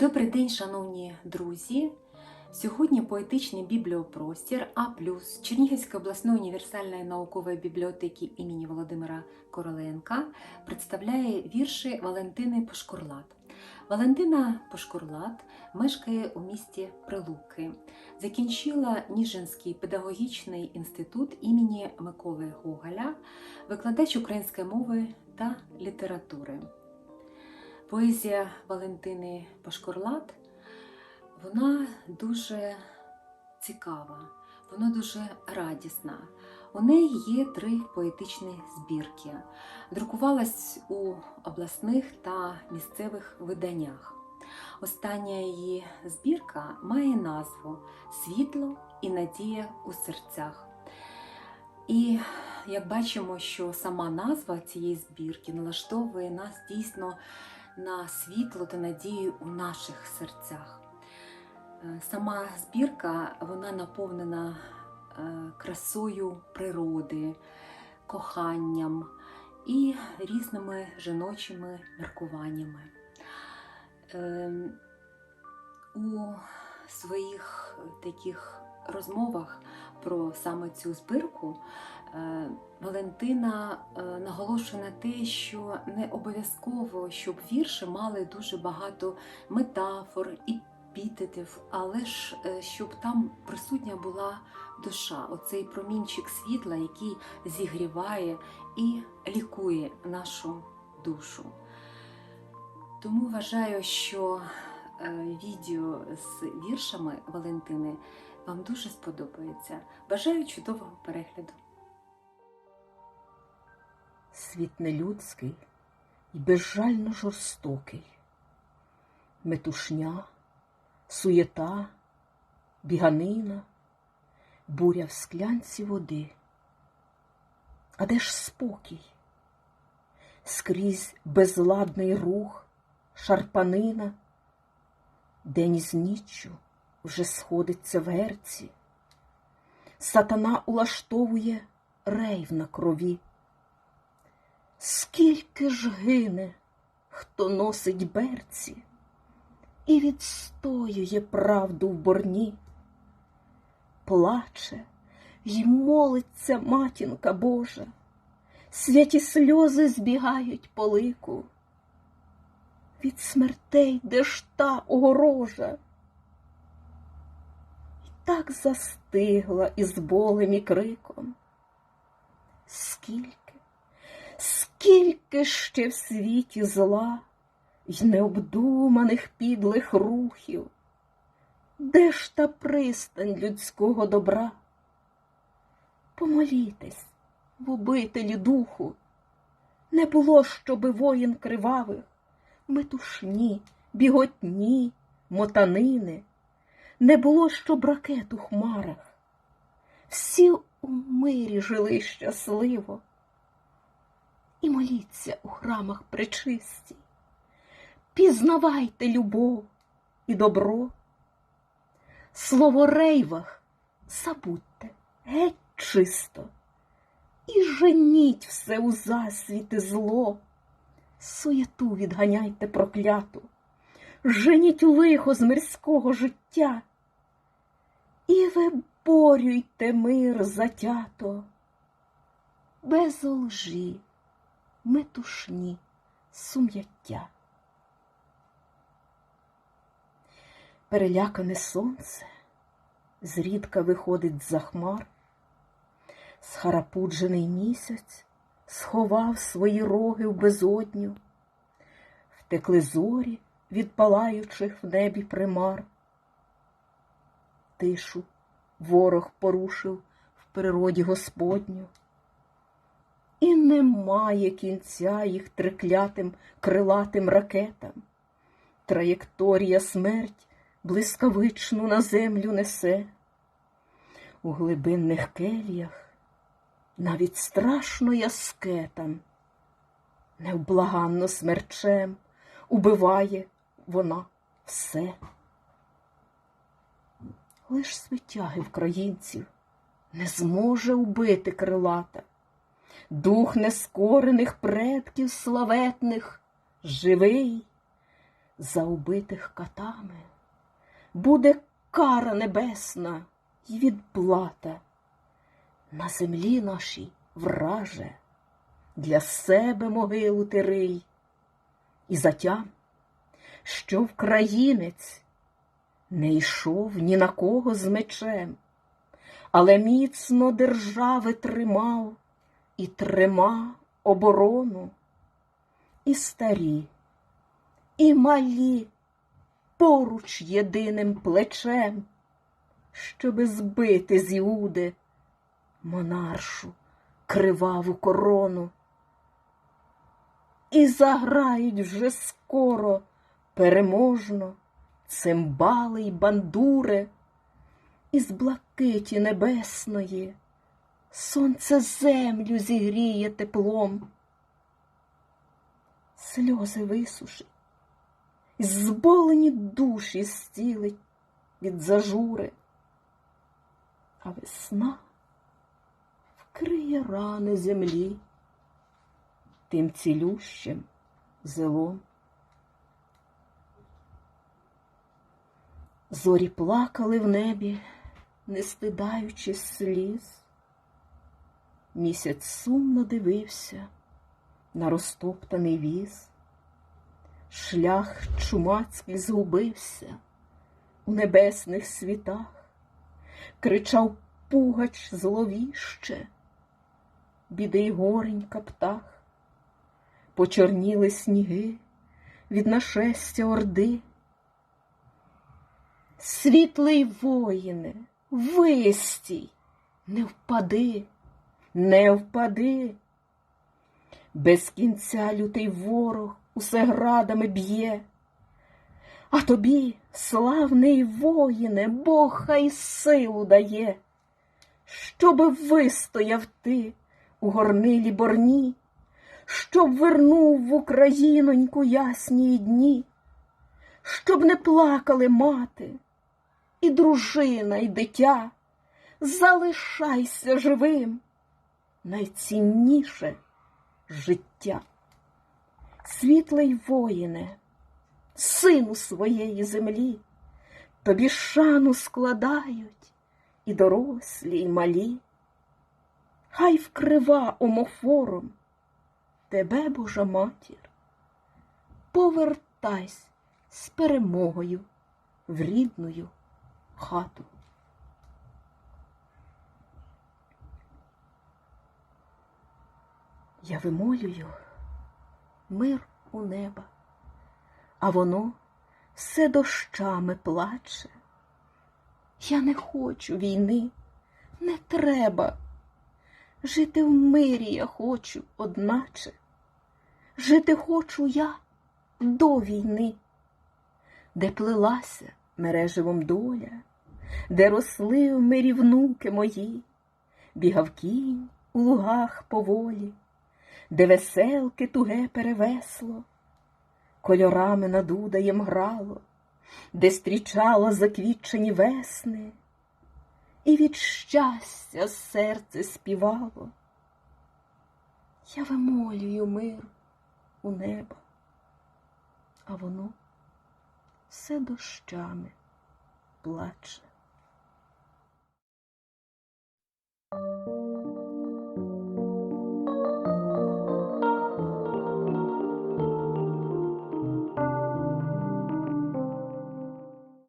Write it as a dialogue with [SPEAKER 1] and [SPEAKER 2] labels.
[SPEAKER 1] Добрий день, шановні друзі! Сьогодні поетичний бібліопростір А Чернігівської обласної універсальної наукової бібліотеки імені Володимира Короленка представляє вірші Валентини Пошкурлат. Валентина Пошкурлат мешкає у місті Прилуки. Закінчила Ніжинський педагогічний інститут імені Миколи Гоголя, викладач української мови та літератури. Поезія Валентини Пашкурлат вона дуже цікава, вона дуже радісна. У неї є три поетичні збірки. Друкувалась у обласних та місцевих виданнях. Остання її збірка має назву Світло і надія у серцях. І як бачимо, що сама назва цієї збірки налаштовує нас дійсно на світло та надію у наших серцях. Е, Сама збірка вона наповнена е, красою природи, коханням і різними жіночими міркуваннями. Ем, У своїх таких розмовах про саме цю збірку е, Валентина е, наголошує на те, що не обов'язково, щоб вірші мали дуже багато метафор і епітетів, але ж е, щоб там присутня була душа, оцей промінчик світла, який зігріває і лікує нашу душу. Тому вважаю, що відео з віршами Валентини вам дуже сподобається. Бажаю чудового перегляду.
[SPEAKER 2] Світ нелюдський і безжально жорстокий, метушня, суєта, біганина, буря в склянці води. А де ж спокій? Скрізь безладний рух, шарпанина, день із ніччю вже сходиться в герці. Сатана улаштовує рейв на крові. Скільки ж гине, хто носить берці і відстоює правду в борні, плаче й молиться матінка Божа, святі сльози збігають по лику. Від смертей де ж та огорожа? Так застигла із болем і криком. Скільки? Скільки ще в світі зла й необдуманих підлих рухів, де ж та пристань людського добра? Помолітесь в убителі духу, не було, щоби воїн кривавих, метушні, біготні, мотанини, не було, щоб ракет у хмарах. Всі у мирі жили щасливо і моліться у храмах пречисті. Пізнавайте любов і добро. Слово рейвах забудьте геть чисто, і женіть все у засвіти зло, суєту відганяйте прокляту, женіть лихо з мирського життя і виборюйте мир затято, без лжі метушні сум'яття. Перелякане сонце зрідка виходить за хмар, схарапуджений місяць сховав свої роги в безодню, втекли зорі від палаючих в небі примар. Тишу ворог порушив в природі Господню і немає кінця їх триклятим крилатим ракетам. Траєкторія смерть блискавичну на землю несе. У глибинних келіях навіть страшно яскетам, невблаганно смерчем убиває вона все. Лиш свитяги вкраїнців не зможе убити крилата дух нескорених предків славетних, живий, за убитих катами буде кара небесна й відплата. На землі нашій враже, для себе могилу ти рий, і затям, що вкраїнець не йшов ні на кого з мечем, але міцно держави тримав і трима оборону, і старі, і малі поруч єдиним плечем, щоби збити з Іуди монаршу криваву корону. І заграють вже скоро переможно цимбали й бандури, із блакиті небесної сонце землю зігріє теплом, сльози висушить, зболені душі зцілить від зажури, а весна вкриє рани землі тим цілющим зелом. Зорі плакали в небі, не стидаючись сліз. Місяць сумно дивився на розтоптаний віз. Шлях чумацький згубився у небесних світах, кричав пугач зловіще, біди й горенька птах, почорніли сніги від нашестя орди. Світлий воїне, вистій, не впади, не впади. Без кінця лютий ворог усе градами б'є, а тобі, славний воїне, Бог хай силу дає, щоби вистояв ти у горнилі борні, щоб вернув в Україноньку ясні дні, щоб не плакали мати і дружина, і дитя, залишайся живим, найцінніше життя. Світлий воїне, сину своєї землі, тобі шану складають і дорослі, і малі. Хай вкрива омофором тебе, Божа матір, повертайся з перемогою в рідною хату. Я вимолюю мир у неба, а воно все дощами плаче. Я не хочу війни, не треба. Жити в мирі я хочу, одначе. Жити хочу я до війни, де плелася мереживом доля, де росли в мирі внуки мої, бігав кінь у лугах поволі, де веселки туге перевесло, кольорами над удаєм грало, де стрічало заквітчені весни, і від щастя серце співало. Я вимолюю мир у небо, а воно все дощами плаче. Música